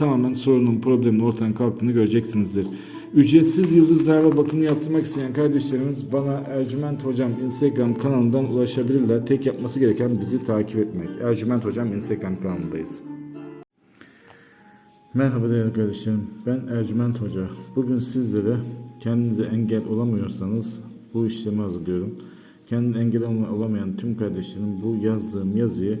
tamamen sorunun, problemin ortadan kalktığını göreceksinizdir. Ücretsiz yıldız zarfa bakımı yaptırmak isteyen kardeşlerimiz bana Ercüment Hocam Instagram kanalından ulaşabilirler. Tek yapması gereken bizi takip etmek. Ercüment Hocam Instagram kanalındayız. Merhaba değerli kardeşlerim. Ben Ercüment Hoca. Bugün sizlere kendinize engel olamıyorsanız bu işlemi hazırlıyorum. Kendine engel olamayan tüm kardeşlerim bu yazdığım yazıyı